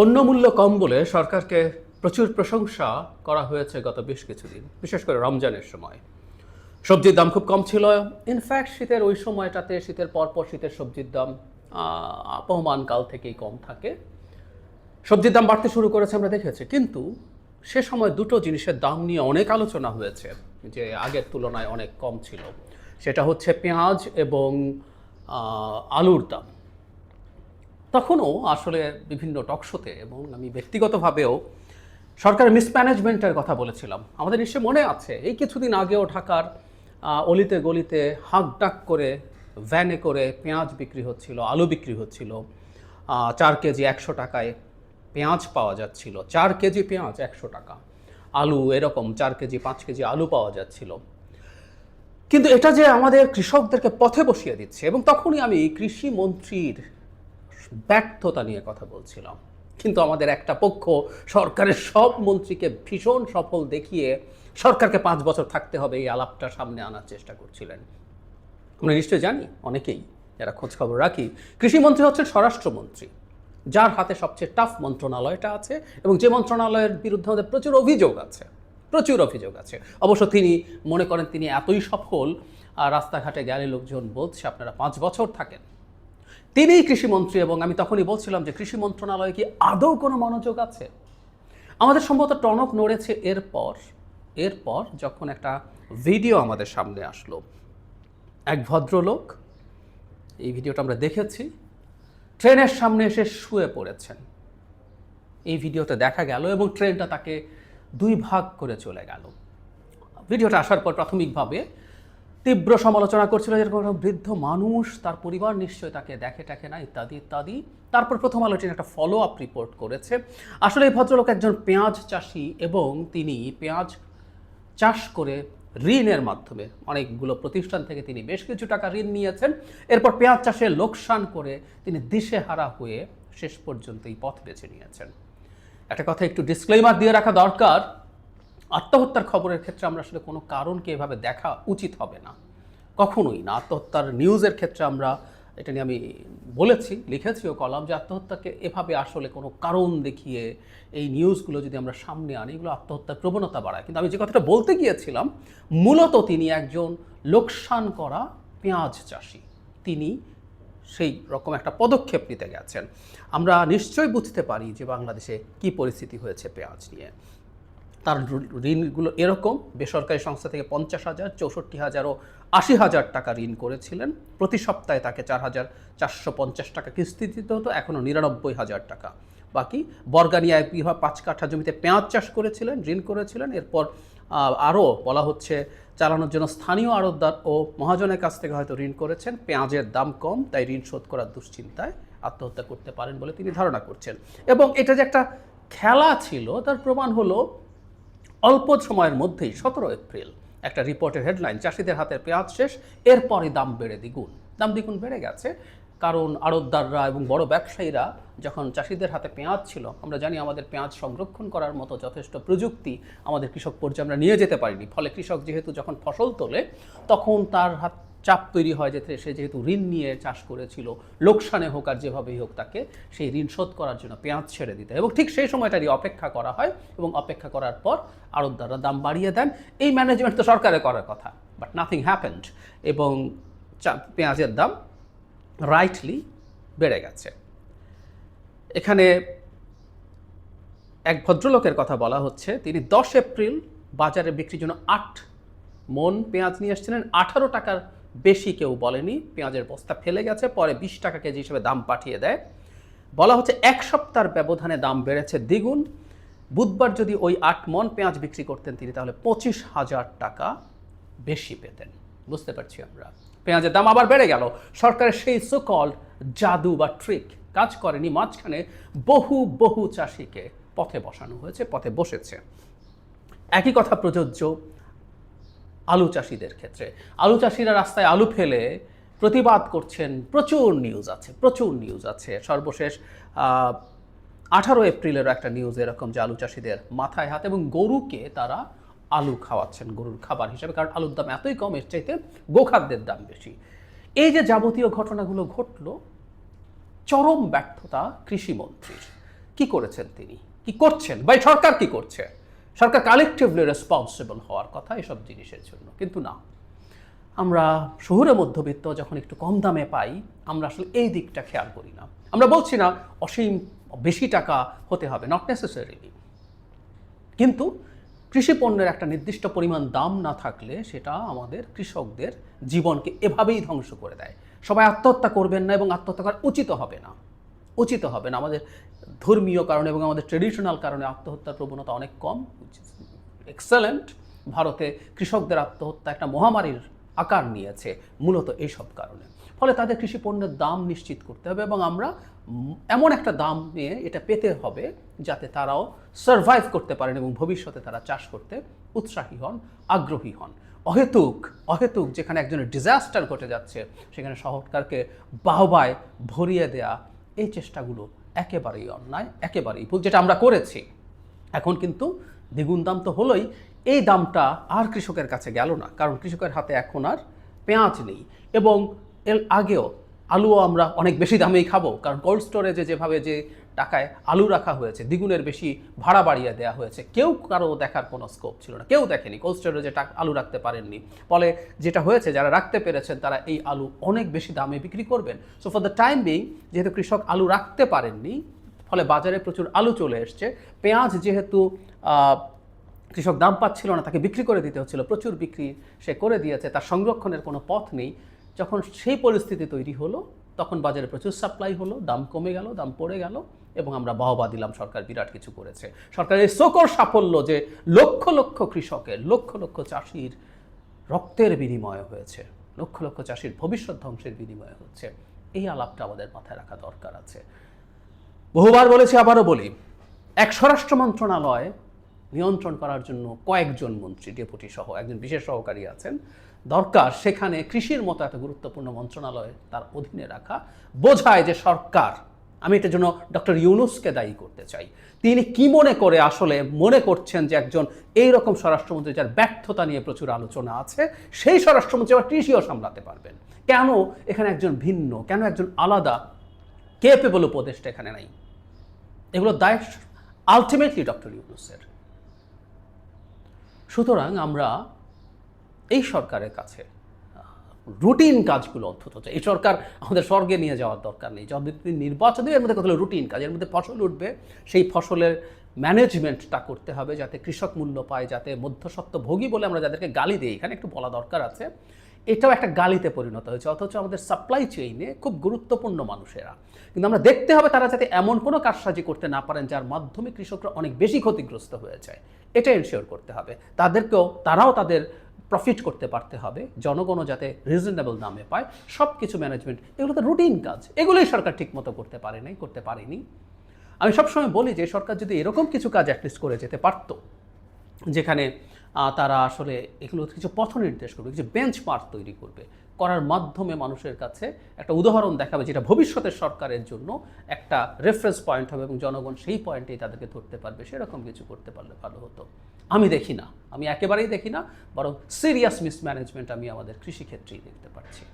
অন্য মূল্য কম বলে সরকারকে প্রচুর প্রশংসা করা হয়েছে গত বেশ কিছুদিন, বিশেষ করে রমজানের সময়। সবজির দাম খুব কম ছিল। ইনফ্যাক্ট শীতের ওই সময়টাতে, শীতের পরপর শীতের সবজির দাম কাল থেকেই কম থাকে। সবজির দাম বাড়তে শুরু করেছে আমরা দেখেছি, কিন্তু সে সময় দুটো জিনিসের দাম নিয়ে অনেক আলোচনা হয়েছে, যে আগের তুলনায় অনেক কম ছিল। সেটা হচ্ছে পেঁয়াজ এবং আলুর দাম। তখনও আসলে বিভিন্ন টকশোতে এবং আমি ব্যক্তিগতভাবেও সরকারের মিসম্যানেজমেন্টের কথা বলেছিলাম। আমাদের নিশ্চয় মনে আছে, এই কিছুদিন আগেও ঢাকার অলিতে গলিতে হাঁক ডাক করে ভ্যানে করে পেঁয়াজ বিক্রি হচ্ছিল, আলু বিক্রি হচ্ছিল চার কেজি একশো টাকায় পেঁয়াজ পাওয়া যাচ্ছিল, চার কেজি পেঁয়াজ একশো টাকা, আলু এরকম চার কেজি, পাঁচ কেজি আলু পাওয়া যাচ্ছিল। কিন্তু এটা যে আমাদের কৃষকদেরকে পথে বসিয়ে দিচ্ছে এবং তখনই আমি কৃষি মন্ত্রীর ব্যর্থতা নিয়ে কথা বলছিলাম। কিন্তু আমাদের একটা পক্ষ সরকারের সব মন্ত্রীকে ভীষণ সফল দেখিয়ে সরকারকে পাঁচ বছর থাকতে হবে এই আলাপটা সামনে আনার চেষ্টা করছিলেন। আমরা নিশ্চয়ই জানি, অনেকেই যারা খোঁজ খবর রাখি, কৃষিমন্ত্রী হচ্ছেন স্বরাষ্ট্রমন্ত্রী, যার হাতে সবচেয়ে টাফ মন্ত্রণালয়টা আছে এবং যে মন্ত্রণালয়ের বিরুদ্ধে আমাদের প্রচুর অভিযোগ আছে, প্রচুর অভিযোগ আছে। অবশ্য তিনি মনে করেন তিনি এতই সফল, আর রাস্তাঘাটে গেলে লোকজন বলছে, আপনারা পাঁচ বছর থাকেন। তিনিই কৃষিমন্ত্রী এবং আমি তখনই বলছিলাম যে কৃষি মন্ত্রণালয়ে কি আদৌ কোনো মনোযোগ আছে? আমাদের সম্ভবত টনক নড়েছে এরপর এরপর যখন একটা ভিডিও আমাদের সামনে আসলো। এক ভদ্রলোক, এই ভিডিওটা আমরা দেখেছি, ট্রেনের সামনে এসে শুয়ে পড়েছেন। এই ভিডিওতে দেখা গেল এবং ট্রেনটা তাকে দুই ভাগ করে চলে গেল। ভিডিওটা আসার পর প্রাথমিকভাবে তীব্র সমালোচনা করছিল যেরকম বৃদ্ধ মানুষ, তার পরিবার নিশ্চয়ই তাকে দেখে টাকে না, ইত্যাদি ইত্যাদি। তারপর প্রথম আলো টিভি একটা ফলো আপ রিপোর্ট করেছে। আসলে এই ভদ্রলোক একজন পেঁয়াজ চাষি এবং তিনি পেঁয়াজ চাষ করে ঋণের মাধ্যমে অনেকগুলো প্রতিষ্ঠান থেকে তিনি বেশ কিছু টাকা ঋণ নিয়েছেন। এরপর পেঁয়াজ চাষে লোকসান করে তিনি দিশেহারা হয়ে শেষ পর্যন্ত এই পথ বেছে নিয়েছেন। একটা কথা একটু ডিসক্লেমার দিয়ে রাখা দরকার। আত্মহত্যার খবরের ক্ষেত্রে আমরা আসলে কোনো কারণকে এভাবে দেখা উচিত হবে না। কখনোই না। আত্মহত্যার নিউজের ক্ষেত্রে আমরা এটা নিয়ে আমি বলেছি লিখেছিও কলাম যে আত্মহত্যাকে এভাবে আসলে কোনো কারণ দেখিয়ে এই নিউজগুলো যদি আমরা সামনে আনি, এগুলো আত্মহত্যার প্রবণতা বাড়ায়। কিন্তু আমি যে কথাটা বলতে গিয়েছিলাম, মূলত তিনি একজন লোকসান করা পেঁয়াজ চাষি। তিনি সেই রকম একটা পদক্ষেপ নিতে গেছেন। আমরা নিশ্চয়ই বুঝতে পারি যে বাংলাদেশে কি পরিস্থিতি হয়েছে পেঁয়াজ নিয়ে। তার ঋণগুলো এরকম। বেসরকারি সংস্থা থেকে পঞ্চাশ হাজার, চৌষট্টি হাজার ও আশি হাজার টাকা ঋণ করেছিলেন। প্রতি সপ্তাহে তাকে চার হাজার চারশো পঞ্চাশ টাকা কিস্তি দিতে হতো। এখনও নিরানব্বই হাজার টাকা বাকি। বর্গানিয়া এক বিঘা পাঁচ কাঠা জমিতে পেঁয়াজ চাষ করেছিলেন, ঋণ করেছিলেন। এরপর আরও বলা হচ্ছে চালানোর জন্য স্থানীয় আড়তদার ও মহাজনের কাছ থেকে হয়তো ঋণ করেছেন। পেঁয়াজের দাম কম, তাই ঋণ শোধ করার দুশ্চিন্তায় আত্মহত্যা করতে পারেন বলে তিনি ধারণা করছেন। এবং এটা যে একটা খেলা ছিল, তার প্রমাণ হলো অল্প সময়ের মধ্যেই সতেরো এপ্রিল। একটা রিপোর্টের হেডলাইন চাষিদের হাতে পেঁয়াজ শেষ, এরপরই দাম বেড়ে দ্বিগুণ। দাম দ্বিগুণ বেড়ে গেছে, কারণ আড়তদাররা এবং বড় ব্যবসায়ীরা যখন চাষিদের হাতে পেঁয়াজ ছিল, আমরা জানি আমাদের পেঁয়াজ সংরক্ষণ করার মতো যথেষ্ট প্রযুক্তি আমাদের কৃষক পর্যায়ে আমরা নিয়ে যেতে পারিনি। ফলে কৃষক যেহেতু যখন ফসল তোলে, তখন তার হাত চাপ তৈরি হয় যে সে যেহেতু ঋণ নিয়ে চাষ করেছিল, লোকসানে হোক আর যেভাবেই হোক তাকে সেই ঋণ শোধ করার জন্য পেঁয়াজ ছেড়ে দিতে। এবং ঠিক সেই সময়টারই অপেক্ষা করা হয় এবং অপেক্ষা করার পর আড়তদাররা দাম বাড়িয়ে দেন। এই ম্যানেজমেন্ট তো সরকারের করার কথা বাট নাথিং হ্যাপেন্ড এবং পেঁয়াজের দাম রাইটলি বেড়ে গেছে। এখানে এক ভদ্রলোকের কথা বলা হচ্ছে, তিনি দশ এপ্রিল বাজারে বিক্রির জন্য আট মন পেঁয়াজ নিয়ে এসেছিলেন। আঠারো টাকার বেশি কেউ বলেনি, পেঁয়াজের বস্তা ফেলে গেছে, পরে বিশ টাকা কেজি হিসেবে দাম পাঠিয়ে দেয়। বলা হচ্ছে এক সপ্তাহের ব্যবধানে দাম বেড়েছে দ্বিগুণ। বুধবার যদি ওই আট মন পেঁয়াজ বিক্রি করতেন তিনি, তাহলে পঁচিশ হাজার টাকা বেশি পেতেন। বুঝতে পারছি আমরা। পেঁয়াজের দাম আবার বেড়ে গেল। সরকারের সেই সুকল জাদু বা ট্রিক কাজ করেনি, মাঝখানে বহু বহু চাষিকে পথে বসানো হয়েছে, পথে বসেছে। একই কথা প্রযোজ্য আলু চাষিদের ক্ষেত্রে। আলু চাষিরা রাস্তায় আলু ফেলে প্রতিবাদ করছেন, প্রচুর নিউজ আছে, প্রচুর নিউজ আছে। সর্বশেষ আঠারো এপ্রিলেরও একটা নিউজ এরকম যে আলু চাষিদের মাথায় হাত এবং গরুকে তারা আলু খাওয়াচ্ছেন, গরুর খাবার হিসেবে। কারণ আলুর দাম এতই কম, এর চাইতে গোখাদ্যের দাম বেশি। এই যে যাবতীয় ঘটনাগুলো ঘটলো, চরম ব্যর্থতা কৃষিমন্ত্রীর। কি করেছেন তিনি? কি করছেন? বা সরকার কি করছে? সরকার কালেকটিভলি রেসপন্সিবল হওয়ার কথা এসব জিনিসের জন্য। কিন্তু না, আমরা শহুরে মধ্যবিত্ত যখন একটু কম দামে পাই, আমরা আসলে এই দিকটা খেয়াল করি না। আমরা বলছি না, অসীম বেশি টাকা হতে হবে নট নেসেসারিলি কিন্তু কৃষি পণ্যের একটা নির্দিষ্ট পরিমাণ দাম না থাকলে সেটা আমাদের কৃষকদের জীবনকে এভাবেই ধ্বংস করে দেয়। সবাই আত্মহত্যা করবেন না এবং আত্মহত্যা করা উচিত হবে না। উচিত হবে না। আমাদের ধর্মীয় কারণে এবং আমাদের ট্রেডিশনাল কারণে আত্মহত্যার প্রবণতা অনেক কম এক্সেলেন্ট ভারতে কৃষকদের আত্মহত্যা একটা মহামারীর আকার নিয়েছে মূলত এইসব কারণে। ফলে তাদের কৃষি পণ্যের দাম নিশ্চিত করতে হবে এবং আমরা এমন একটা দাম নিয়ে এটা পেতে হবে যাতে তারাও সার্ভাইভ করতে পারেন এবং ভবিষ্যতে তারা চাষ করতে উৎসাহী হন, আগ্রহী হন। অহেতুক অহেতুক যেখানে একজনের ডিজাস্টার ঘটে যাচ্ছে, সেখানে সরকারকে বাহবায় ভরিয়ে দেয়া এই চেষ্টাগুলো একেবারেই অন্যায়, একেবারেই ভুল, যেটা আমরা করেছি। এখন কিন্তু দ্বিগুণ দাম তো হলোই, এই দামটা আর কৃষকের কাছে গেল না, কারণ কৃষকের হাতে এখন আর পেঁয়াজ নেই। এবং এর আগেও আলুও আমরা অনেক বেশি দামেই খাব, কারণ কোল্ড স্টোরেজে যেভাবে যে টাকায় আলু রাখা হয়েছে, দ্বিগুণের বেশি ভাড়া বাড়িয়ে দেওয়া হয়েছে। কেউ কারও দেখার কোনো স্কোপ ছিল না, কেউ দেখেনি। কোল্ড স্টোরেজে টাকা আলু রাখতে পারেননি। ফলে যেটা হয়েছে, যারা রাখতে পেরেছেন, তারা এই আলু অনেক বেশি দামে বিক্রি করবেন। So for the time being যেহেতু কৃষক আলু রাখতে পারেননি, ফলে বাজারে প্রচুর আলু চলে এসছে। পেঁয়াজ যেহেতু কৃষক দাম পাচ্ছিল না, তাকে বিক্রি করে দিতে হচ্ছিল, প্রচুর বিক্রি সে করে দিয়েছে, তার সংরক্ষণের কোনো পথ নেই। যখন সেই পরিস্থিতি তৈরি হলো, তখন বাজারে প্রচুর সাপ্লাই হলো, দাম কমে গেল, দাম পড়ে গেল। এবং আমরা বাহবা দিলাম, সরকার বিরাট কিছু করেছে। সরকারের সকল সাফল্য যে লক্ষ লক্ষ কৃষকের, লক্ষ লক্ষ চাষির রক্তের বিনিময় হয়েছে, লক্ষ লক্ষ চাষির ভবিষ্যৎ ধ্বংসের বিনিময় হচ্ছে। এই আলাপটা আমাদের মাথায় রাখা দরকার আছে। বহুবার বলেছি, আবারও বলি, এক স্বরাষ্ট্র মন্ত্রণালয় নিয়ন্ত্রণ করার জন্য কয়েকজন মন্ত্রী, ডেপুটি সহ, একজন বিশেষ সহকারী আছেন। দরকার সেখানে কৃষির মতো এত গুরুত্বপূর্ণ মন্ত্রণালয় তার অধীনে রাখা। বোঝায় যে সরকার আমি এটার জন্য ডক্টর ইউনুসকে দায়ী করতে চাই। তিনি কি মনে করে আসলে মনে করছেন যে একজন এই রকম স্বরাষ্ট্রমন্ত্রী যার ব্যর্থতা নিয়ে প্রচুর আলোচনা আছে, সেই স্বরাষ্ট্রমন্ত্রী আবার কৃষিও সামলাতে পারবেন। কেন এখানে একজন ভিন্ন, কেন একজন আলাদা কেপেবল উপদেশটা এখানে নাই? এগুলো দায় আলটিমেটলি ডক্টর ইউনুসের। সুতরাং আমরা এই সরকারের কাছে রুটিন কাজগুলো অন্তত। এই সরকার আমাদের স্বর্গে নিয়ে যাওয়ার দরকার নেই। যতদিন নির্বাচন এর মধ্যে কত রুটিন কাজ, এর মধ্যে ফসল উঠবে, সেই ফসলের ম্যানেজমেন্টটা করতে হবে যাতে কৃষক মূল্য পায়, যাতে মধ্যস্বত্ব ভোগী বলে আমরা যাদেরকে গালি দিই, এখানে একটু বলা দরকার আছে। এটাও একটা গালিতে পরিণত হয়েছে। অথচ আমাদের সাপ্লাই চেইনে খুব গুরুত্বপূর্ণ মানুষেরা। কিন্তু আমরা দেখতে হবে তারা যাতে এমন কোনো কারসাজি করতে না পারেন যার মাধ্যমে কৃষকরা অনেক বেশি ক্ষতিগ্রস্ত হয়ে যায়। এটা এনশিওর করতে হবে। তাদেরকেও, তারাও তাদের প্রফিট করতে পারতে হবে, জনগণও যাতে রিজনেবল দামে পায় সব কিছু ম্যানেজমেন্ট এগুলো তো রুটিন কাজ, এগুলোই সরকার ঠিকমতো করতে পারে নাই, করতে পারেনি। আমি সবসময় বলি যে, সরকার যদি এরকম কিছু কাজ অ্যাটলিস্ট করে যেতে পারত, যেখানে তারা আসলে এগুলো কিছু পথ নির্দেশ করবে, কিছু বেঞ্চ বেঞ্চমার্ক তৈরি করবে করার মাধ্যমে মানুষের কাছে একটা উদাহরণ দেখাবে যেটা ভবিষ্যতের সরকারের জন্য একটা রেফারেন্স পয়েন্ট হবে এবং জনগণ সেই পয়েন্টেই তাদেরকে ধরতে পারবে, সেরকম কিছু করতে পারলে ভালো হতো। আমি দেখি না, আমি একেবারেই দেখি না, বরং সিরিয়াস মিসম্যানেজমেন্ট আমি আমাদের কৃষিক্ষেত্রেই দেখতে পাচ্ছি।